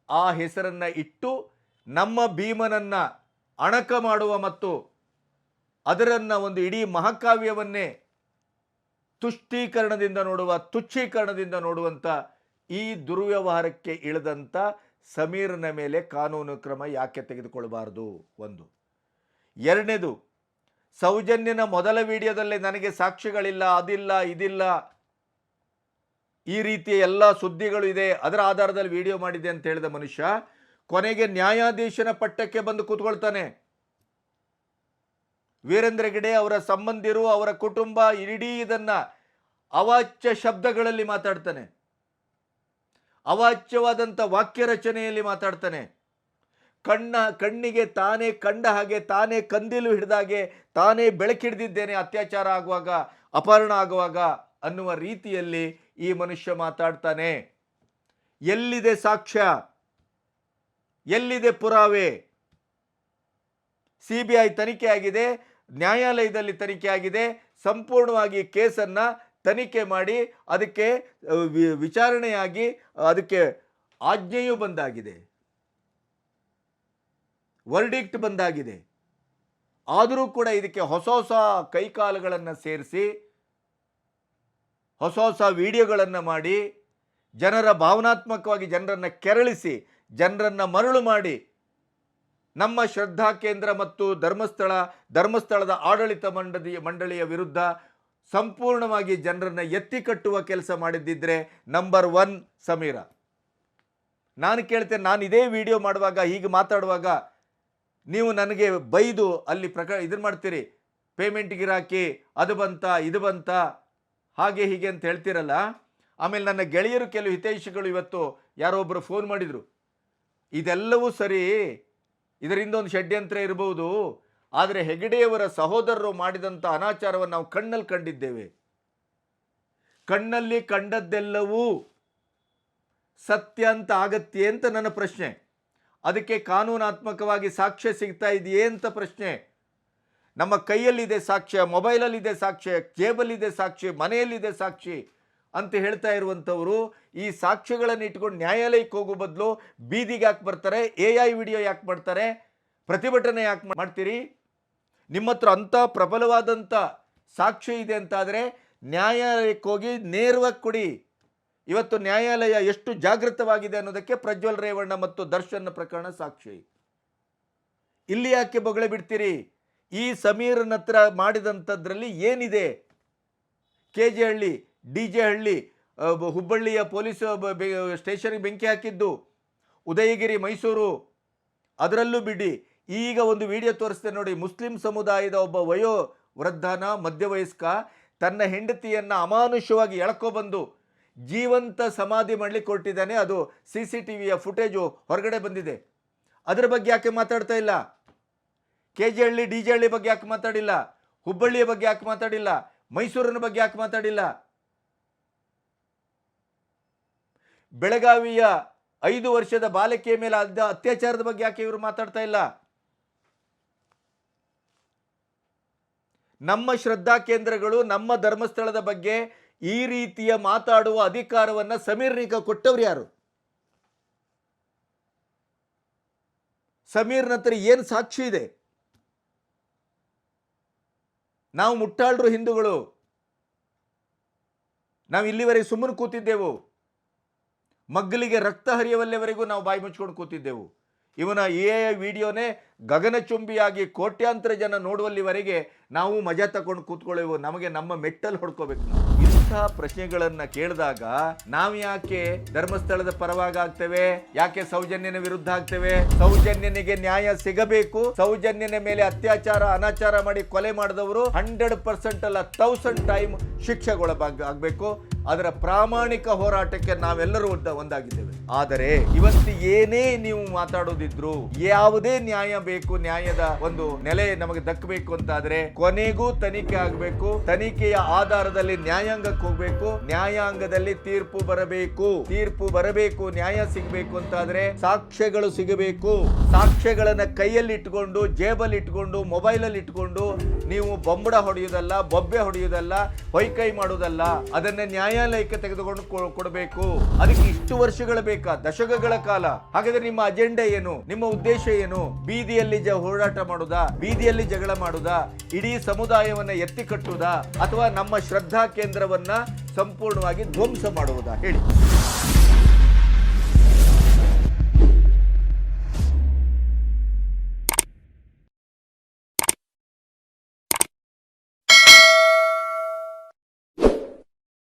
ಆ ಹೆಸರನ್ನ ಇಟ್ಟು ನಮ್ಮ ಭೀಮನನ್ನ ಅಣಕ ಮಾಡುವ ಮತ್ತು ಅದರನ್ನ ಒಂದು ಇಡೀ ಮಹಾಕಾವ್ಯವನ್ನೇ ತುಷ್ಟೀಕರಣದಿಂದ ನೋಡುವ, ತುಚ್ಛೀಕರಣದಿಂದ ನೋಡುವಂಥ ಈ ದುರ್ವ್ಯವಹಾರಕ್ಕೆ ಇಳಿದಂಥ ಸಮೀರ್ನ ಮೇಲೆ ಕಾನೂನು ಕ್ರಮ ಯಾಕೆ ತೆಗೆದುಕೊಳ್ಳಬಾರದು? ಒಂದು. ಎರಡನೇದು, ಸೌಜನ್ಯನ ಮೊದಲ ವಿಡಿಯೋದಲ್ಲಿ ನನಗೆ ಸಾಕ್ಷಿಗಳಿಲ್ಲ, ಅದಿಲ್ಲ, ಇದಿಲ್ಲ. ಈ ರೀತಿಯ ಎಲ್ಲ ಸುದ್ದಿಗಳು ಇದೆ, ಅದರ ಆಧಾರದಲ್ಲಿ ವಿಡಿಯೋ ಮಾಡಿದೆ ಅಂತ ಹೇಳಿದ ಮನುಷ್ಯ ಕೊನೆಗೆ ನ್ಯಾಯಾಧೀಶನ ಪಟ್ಟಕ್ಕೆ ಬಂದು ಕೂತ್ಕೊಳ್ತಾನೆ. ವೀರೇಂದ್ರ ಗಿಡೆ ಅವರ ಸಂಬಂಧಿರು, ಅವರ ಕುಟುಂಬ, ಇಡೀ ಇದನ್ನ ಅವಾಚ್ಯ ಶಬ್ದಗಳಲ್ಲಿ ಮಾತಾಡ್ತಾನೆ. ಅವಾಚ್ಯವಾದಂಥ ವಾಕ್ಯ ರಚನೆಯಲ್ಲಿ ಮಾತಾಡ್ತಾನೆ. ಕಣ್ಣ, ಕಣ್ಣಿಗೆ ತಾನೇ ಕಂಡ ಹಾಗೆ ತಾನೇ ಕಂದಿಲು ಹಿಡಿದಾಗೆ ತಾನೇ ಬೆಳಕಿಡ್ದಿದ್ದೇನೆ ಅತ್ಯಾಚಾರ ಆಗುವಾಗ, ಅಪಹರಣ ಆಗುವಾಗ ಅನ್ನುವ ರೀತಿಯಲ್ಲಿ ಈ ಮನುಷ್ಯ ಮಾತಾಡ್ತಾನೆ. ಎಲ್ಲಿದೆ ಸಾಕ್ಷ್ಯ? ಎಲ್ಲಿದೆ ಪುರಾವೆ? ಸಿ ಬಿ ಐ ತನಿಖೆ ಆಗಿದೆ ನ್ಯಾಯಾಲಯದಲ್ಲಿ ತನಿಖೆ ಆಗಿದೆ ಸಂಪೂರ್ಣವಾಗಿ ಕೇಸನ್ನು ತನಿಖೆ ಮಾಡಿ ಅದಕ್ಕೆ ವಿಚಾರಣೆಯಾಗಿ ಅದಕ್ಕೆ ಆಜ್ಞೆಯೂ ಬಂದಾಗಿದೆ. ವರ್ಡಿಕ್ಟ್ ಬಂದಾಗಿದೆ. ಆದರೂ ಕೂಡ ಇದಕ್ಕೆ ಹೊಸ ಹೊಸ ಕೈಕಾಲುಗಳನ್ನು ಸೇರಿಸಿ, ಹೊಸ ಹೊಸ ವಿಡಿಯೋಗಳನ್ನು ಮಾಡಿ, ಜನರ ಭಾವನಾತ್ಮಕವಾಗಿ ಜನರನ್ನು ಕೆರಳಿಸಿ, ಜನರನ್ನು ಮರಳು ಮಾಡಿ, ನಮ್ಮ ಶ್ರದ್ಧಾ ಕೇಂದ್ರ ಮತ್ತು ಧರ್ಮಸ್ಥಳ, ಧರ್ಮಸ್ಥಳದ ಆಡಳಿತ ಮಂಡಳಿ ಮಂಡಳಿಯ ವಿರುದ್ಧ ಸಂಪೂರ್ಣವಾಗಿ ಜನರನ್ನು ಎತ್ತಿ ಕಟ್ಟುವ ಕೆಲಸ ಮಾಡಿದ್ದಿದ್ರೆ ನಂಬರ್ ಒನ್ ಸಮೀರ. ನಾನು ಕೇಳ್ತೇನೆ, ನಾನು ಇದೇ ವಿಡಿಯೋ ಮಾಡುವಾಗ, ಹೀಗೆ ಮಾತಾಡುವಾಗ ನೀವು ನನಗೆ ಬೈದು ಅಲ್ಲಿ ಪ್ರಕ ಇದನ್ನು ಮಾಡ್ತೀರಿ ಪೇಮೆಂಟ್ ಗಿರಾಕಿ ಅದು ಬಂತ, ಇದು ಬಂತ, ಹಾಗೆ ಹೀಗೆ ಅಂತ ಹೇಳ್ತೀರಲ್ಲ. ಆಮೇಲೆ ನನ್ನ ಗೆಳೆಯರು ಕೆಲವು ಹಿತೈಷಿಗಳು ಇವತ್ತು ಯಾರೋ ಒಬ್ಬರು ಫೋನ್ ಮಾಡಿದರು. ಇದೆಲ್ಲವೂ ಸರಿ, ಇದರಿಂದ ಒಂದು ಷಡ್ಯಂತ್ರ ಇರಬಹುದು ಆದರೆ ಹೆಗಡೆಯವರ ಸಹೋದರರು ಮಾಡಿದಂಥ ಅನಾಚಾರವನ್ನು ನಾವು ಕಣ್ಣಲ್ಲಿ ಕಂಡಿದ್ದೇವೆ. ಕಣ್ಣಲ್ಲಿ ಕಂಡದ್ದೆಲ್ಲವೂ ಸತ್ಯ ಅಂತ ಆಗತ್ತೆ ಅಂತ ನನ್ನ ಪ್ರಶ್ನೆ. ಅದಕ್ಕೆ ಕಾನೂನಾತ್ಮಕವಾಗಿ ಸಾಕ್ಷ್ಯ ಸಿಗ್ತಾ ಇದೆಯೇ ಅಂತ ಪ್ರಶ್ನೆ. ನಮ್ಮ ಕೈಯಲ್ಲಿದೆ ಸಾಕ್ಷ್ಯ, ಮೊಬೈಲಲ್ಲಿದೆ ಸಾಕ್ಷ್ಯ, ಜೇಬಲ್ಲಿದೆ ಸಾಕ್ಷಿ ಮನೆಯಲ್ಲಿದೆ ಸಾಕ್ಷಿ ಅಂತ ಹೇಳ್ತಾ ಇರುವಂಥವರು ಈ ಸಾಕ್ಷ್ಯಗಳನ್ನು ಇಟ್ಕೊಂಡು ನ್ಯಾಯಾಲಯಕ್ಕೆ ಹೋಗೋ ಬದಲು ಬೀದಿಗೆ ಯಾಕೆ ಬರ್ತಾರೆ, ಎ ಐ ವಿಡಿಯೋ ಯಾಕೆ ಮಾಡ್ತಾರೆ, ಪ್ರತಿಭಟನೆ ಯಾಕೆ ಮಾಡ್ತೀರಿ? ನಿಮ್ಮ ಹತ್ರ ಅಂಥ ಪ್ರಬಲವಾದಂಥ ಸಾಕ್ಷಿ ಇದೆ ಅಂತಾದರೆ ನ್ಯಾಯಾಲಯಕ್ಕೆ ಹೋಗಿ ನೇರವಾಗಿ ಕೊಡಿ. ಇವತ್ತು ನ್ಯಾಯಾಲಯ ಎಷ್ಟು ಜಾಗೃತವಾಗಿದೆ ಅನ್ನೋದಕ್ಕೆ ಪ್ರಜ್ವಲ್ ರೇವಣ್ಣ ಮತ್ತು ದರ್ಶನ್ ಪ್ರಕರಣ ಸಾಕ್ಷಿ ಇಲ್ಲಿ ಯಾಕೆ ಬೊಗಳೆ ಬಿಡ್ತೀರಿ? ಈ ಸಮೀರನ ಹತ್ರ ಮಾಡಿದಂಥದ್ರಲ್ಲಿ ಏನಿದೆ? K J Halli D J Halli ಹುಬ್ಬಳ್ಳಿಯ ಪೊಲೀಸ್ ಸ್ಟೇಷನ್ಗೆ ಬೆಂಕಿ ಹಾಕಿದ್ದು, ಉದಯಗಿರಿ, ಮೈಸೂರು. ಅದರಲ್ಲೂ ಬಿಡಿ. ಈಗ ಒಂದು ವಿಡಿಯೋ ತೋರಿಸ್ತೇನೆ ನೋಡಿ, ಮುಸ್ಲಿಂ ಸಮುದಾಯದ ಒಬ್ಬ ವಯೋ ವೃದ್ಧನ ಮಧ್ಯವಯಸ್ಕ ತನ್ನ ಹೆಂಡತಿಯನ್ನು ಅಮಾನುಷವಾಗಿ ಎಳ್ಕೊಬಂದು ಜೀವಂತ ಸಮಾಧಿ ಮಾಡಲಿಕ್ಕೆ ಕೊಟ್ಟಿದ್ದಾನೆ. ಅದು ಸಿ ಸಿ ಟಿ ವಿಯ ಫುಟೇಜು ಹೊರಗಡೆ ಬಂದಿದೆ. ಅದರ ಬಗ್ಗೆ ಯಾಕೆ ಮಾತಾಡ್ತಾ ಇಲ್ಲ? K G Halli, D J Halli ಬಗ್ಗೆ ಯಾಕೆ ಮಾತಾಡಿಲ್ಲ? ಹುಬ್ಬಳ್ಳಿಯ ಬಗ್ಗೆ ಯಾಕೆ ಮಾತಾಡಿಲ್ಲ? ಮೈಸೂರಿನ ಬಗ್ಗೆ ಯಾಕೆ ಮಾತಾಡಿಲ್ಲ? ಬೆಳಗಾವಿಯ ಐದು ವರ್ಷದ ಬಾಲಕಿಯ ಮೇಲೆ ಅತ್ಯಾಚಾರದ ಬಗ್ಗೆ ಯಾಕೆ ಇವರು ಮಾತಾಡ್ತಾ ಇಲ್ಲ? ನಮ್ಮ ಶ್ರದ್ಧಾ ಕೇಂದ್ರಗಳು, ನಮ್ಮ ಧರ್ಮಸ್ಥಳದ ಬಗ್ಗೆ ಈ ರೀತಿಯ ಮಾತಾಡುವ ಅಧಿಕಾರವನ್ನ ಸಮೀರ್ನಿಗ ಕೊಟ್ಟವ್ರು ಯಾರು? ಸಮೀರ್ ಹತ್ರ ಏನು ಸಾಕ್ಷಿ ಇದೆ? ನಾವು ಮುಟ್ಟಾಳ್ರು ಹಿಂದೂಗಳು. ನಾವು ಇಲ್ಲಿವರೆಗೆ ಸುಮ್ಮನೆ ಕೂತಿದ್ದೆವು. ಮಗ್ಗಲಿಗೆ ರಕ್ತ ಹರಿಯವಲ್ಲಿವರೆಗೂ ನಾವು ಬಾಯಿ ಮುಚ್ಕೊಂಡು ಕೂತಿದ್ದೆವು. ಇವನ ಎ ವಿಡಿಯೋನೇ ಗಗನಚುಂಬಿಯಾಗಿ ಕೋಟ್ಯಾಂತರ ಜನ ನೋಡುವಲ್ಲಿವರೆಗೆ ನಾವು ಮಜಾ ತಗೊಂಡು ಕೂತ್ಕೊಳ್ಳೇವು ನಮಗೆ ನಮ್ಮ ಮೆಟ್ಟಲ್ ಹೊಡ್ಕೋಬೇಕು ಇಂಥ ಪ್ರಶ್ನೆಗಳನ್ನ ಕೇಳಿದಾಗ ನಾವು ಯಾಕೆ ಧರ್ಮಸ್ಥಳದ ಪರವಾಗಿ ಆಗ್ತೇವೆ? ಯಾಕೆ ಸೌಜನ್ಯನ ವಿರುದ್ಧ ಆಗ್ತೇವೆ? ಸೌಜನ್ಯನಿಗೆ ನ್ಯಾಯ ಸಿಗಬೇಕು. ಸೌಜನ್ಯನ ಮೇಲೆ ಅತ್ಯಾಚಾರ, ಅನಾಚಾರ ಮಾಡಿ ಕೊಲೆ ಮಾಡಿದವರು ಹಂಡ್ರೆಡ್ ಪರ್ಸೆಂಟ್ ಅಲ್ಲ ತೌಸಂಡ್ ಟೈಮ್ ಶಿಕ್ಷೆಗೊಳಗಾಗಿ ಆಗ್ಬೇಕು ಅದರ ಪ್ರಾಮಾಣಿಕ ಹೋರಾಟಕ್ಕೆ ನಾವೆಲ್ಲರೂ ಒಂದ- ಒಂದಾಗಿದ್ದೇವೆ. ಆದರೆ ಇವತ್ತು ಏನೇ ನೀವು ಮಾತಾಡೋದಿದ್ರು ಯಾವುದೇ ನ್ಯಾಯ ಬೇಕು, ನ್ಯಾಯದ ಒಂದು ನೆಲೆ ನಮಗೆ ದಕ್ಕಬೇಕು ಅಂತಾದ್ರೆ ಕೊನೆಗೂ ತನಿಖೆ ಆಗಬೇಕು. ತನಿಖೆಯ ಆಧಾರದಲ್ಲಿ ನ್ಯಾಯಾಂಗಕ್ಕೆ ಹೋಗ್ಬೇಕು, ನ್ಯಾಯಾಂಗದಲ್ಲಿ ತೀರ್ಪು ಬರಬೇಕು. ತೀರ್ಪು ಬರಬೇಕು, ನ್ಯಾಯ ಸಿಗಬೇಕು ಅಂತಾದ್ರೆ ಸಾಕ್ಷ್ಯಗಳು ಸಿಗಬೇಕು. ಸಾಕ್ಷ್ಯಗಳನ್ನ ಕೈಯಲ್ಲಿ ಇಟ್ಕೊಂಡು, ಜೇಬಲ್ಲಿ ಇಟ್ಕೊಂಡು, ಮೊಬೈಲಲ್ಲಿ ಇಟ್ಕೊಂಡು ನೀವು ಬೊಂಬಡ ಹೊಡೆಯುವುದಲ್ಲ ಬೊಬ್ಬೆ ಹೊಡೆಯುವುದಲ್ಲ ಹೊಯ್ಕೈ ಮಾಡುವುದಲ್ಲ ಅದನ್ನ ನ್ಯಾಯಾಲಯಕ್ಕೆ ತೆಗೆದುಕೊಂಡು ಕೊಡಬೇಕು. ಅದಕ್ಕೆ ಇಷ್ಟು ವರ್ಷಗಳ ಬೇಕಾ? ದಶಕಗಳ ಕಾಲ. ಹಾಗಾದ್ರೆ ನಿಮ್ಮ ಅಜೆಂಡಾ ಏನು? ನಿಮ್ಮ ಉದ್ದೇಶ ಏನು? ಬೀದಿಯಲ್ಲಿ ಜ, ಹೋರಾಟ ಮಾಡುದ? ಬೀದಿಯಲ್ಲಿ ಜಗಳ ಮಾಡುದ? ಇಡೀ ಸಮುದಾಯವನ್ನ ಎತ್ತಿ ಕಟ್ಟುವುದಾ ಅಥವಾ ನಮ್ಮ ಶ್ರದ್ಧಾ ಕೇಂದ್ರವನ್ನ ಸಂಪೂರ್ಣವಾಗಿ ಧ್ವಂಸ ಮಾಡುವುದಾ ಹೇಳಿ.